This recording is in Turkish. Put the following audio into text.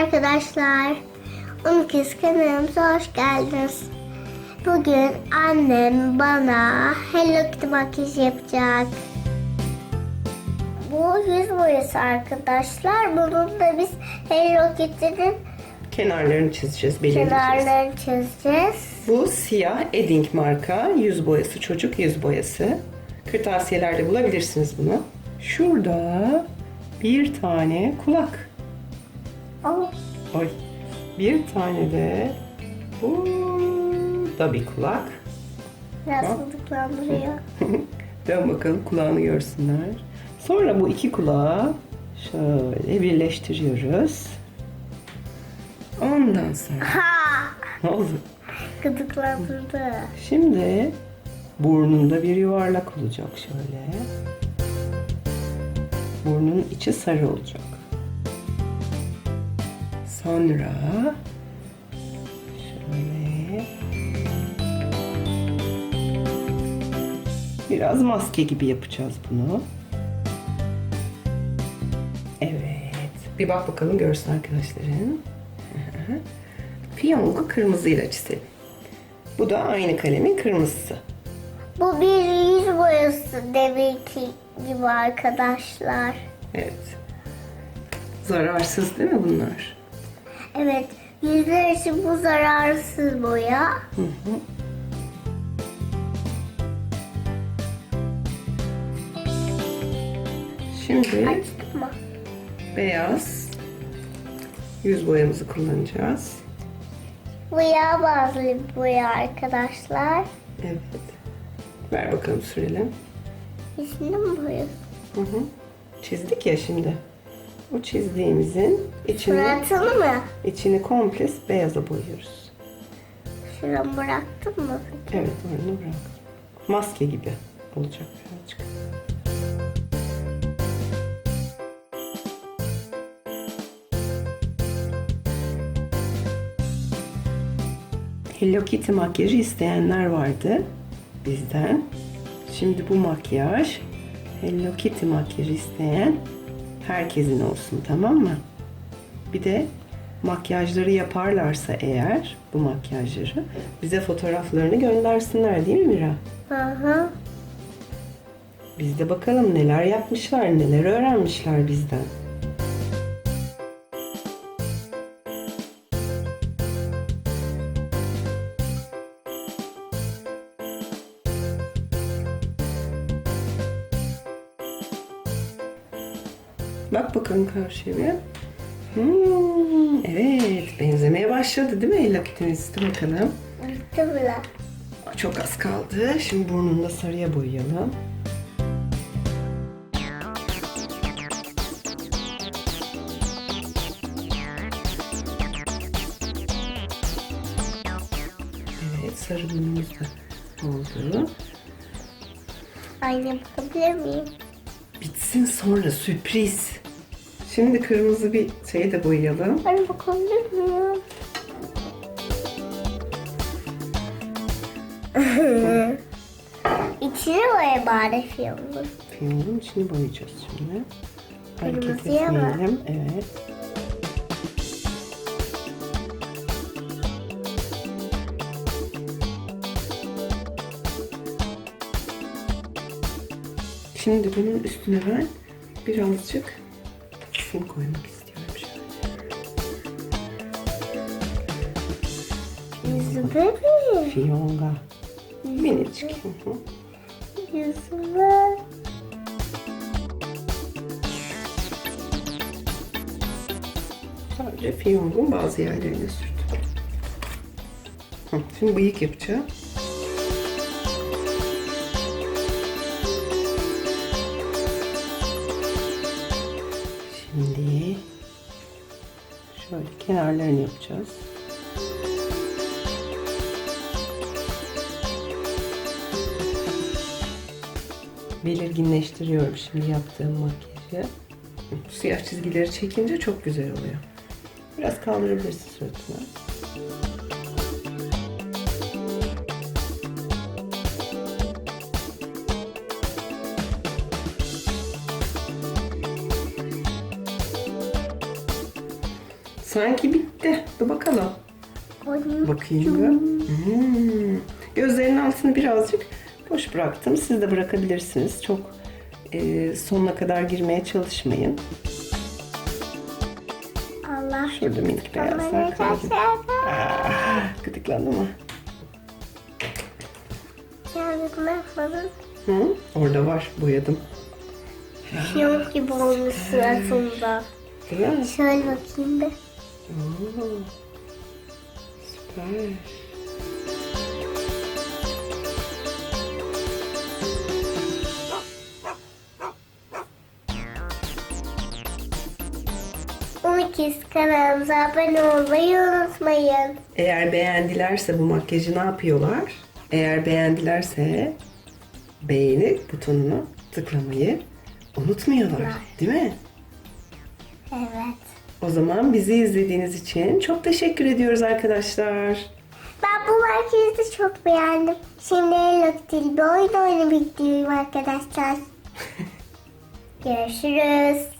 arkadaşlar. Unkis kanalımıza hoş geldiniz. Bugün annem bana Hello Kitty makyajı yapacak. Bu yüz boyası arkadaşlar. Bunun da biz Hello Kitty'nin Kenarlarını çizeceğiz, belirleyeceğiz. kenarlarını çizeceğiz. Bu siyah Edding marka yüz boyası, çocuk yüz boyası. Kırtasiyelerde bulabilirsiniz bunu. Şurada bir tane kulak. Oy. Bir tane de burada bir kulak. biraz gıdıklandırıyor. Dön bakalım kulağını görsünler. Sonra bu iki kulağı şöyle birleştiriyoruz. Ondan sonra Ha! ne oldu? Gıdıklandırdı. Şimdi burnunda bir yuvarlak olacak şöyle. Burnun içi sarı olacak. Sonra şöyle biraz maske gibi yapacağız bunu. Evet. Bir bak bakalım görsün arkadaşların. Fiyongu kırmızıyla çizelim. Bu da aynı kalemin kırmızısı. Bu bir yüz boyası demek ki gibi arkadaşlar. Evet. Zararsız değil mi bunlar? Evet, yüzler için bu zararsız boya. Şimdi Açtım mı? beyaz yüz boyamızı kullanacağız. Bu yağ bazlı bir boya arkadaşlar. Evet. Ver bakalım sürelim. İsmini mi boyuyorsun? Hı hı. Çizdik ya şimdi. O çizdiğimizin içini, Suratını mı? içini komple beyaza boyuyoruz. Şuramı bıraktın mı? Evet onu bırak. Maske gibi olacak birazcık. Hello Kitty makyajı isteyenler vardı bizden. Şimdi bu makyaj Hello Kitty makyajı isteyen herkesin olsun tamam mı? Bir de makyajları yaparlarsa eğer bu makyajları bize fotoğraflarını göndersinler değil mi Mira? Hı hı. Biz de bakalım neler yapmışlar, neler öğrenmişler bizden. Bak bakalım karşıya bir. Hmm, evet, benzemeye başladı değil mi Hello Kitty'niz? Dur bakalım. Bitti bile. Çok az kaldı. Şimdi burnunu da sarıya boyayalım. Evet, sarı burnumuz da oldu. Aynı bakabilir miyim? Bitsin sonra sürpriz. Şimdi kırmızı bir şey de boyayalım. Aynı bakabilir miyim? İçine boya bari filmin. Fiyonun içini boyayacağız şimdi. Hareket Kırmızıya mı? etmeyelim. Evet. Şimdi bunun üstüne ben birazcık sim koymak istiyorum şöyle. Yüzüme mi? Fiyonga. Minicik. Yüzüme. Sadece fiyongun bazı yerlerine sürdüm. Şimdi bıyık yapacağım. Şöyle kenarlarını yapacağız. Belirginleştiriyorum şimdi yaptığım makyajı. Siyah çizgileri çekince çok güzel oluyor. Biraz kaldırabilirsin suratını. Sanki bitti. Dur bakalım. Bakayım. Bir. Hmm. Gözlerinin altını birazcık boş bıraktım. Siz de bırakabilirsiniz. Çok e, sonuna kadar girmeye çalışmayın. Allah. Şurada minik beyazlar kaldı. Ah, Gıdıklandı mı? Hı? Orada var. Boyadım. Piyonk gibi olmuş suratında. Değil mi? Şöyle bakayım bir. Oo, süper. Kanalımıza abone olmayı unutmayın. Eğer beğendilerse bu makyajı ne yapıyorlar? Eğer beğendilerse beğeni butonunu tıklamayı unutmuyorlar. Değil mi? Evet. O zaman bizi izlediğiniz için çok teşekkür ediyoruz arkadaşlar. Ben bu makyajı çok beğendim. Şimdi Hello Kitty bir oyun oynamak istiyorum arkadaşlar. Görüşürüz.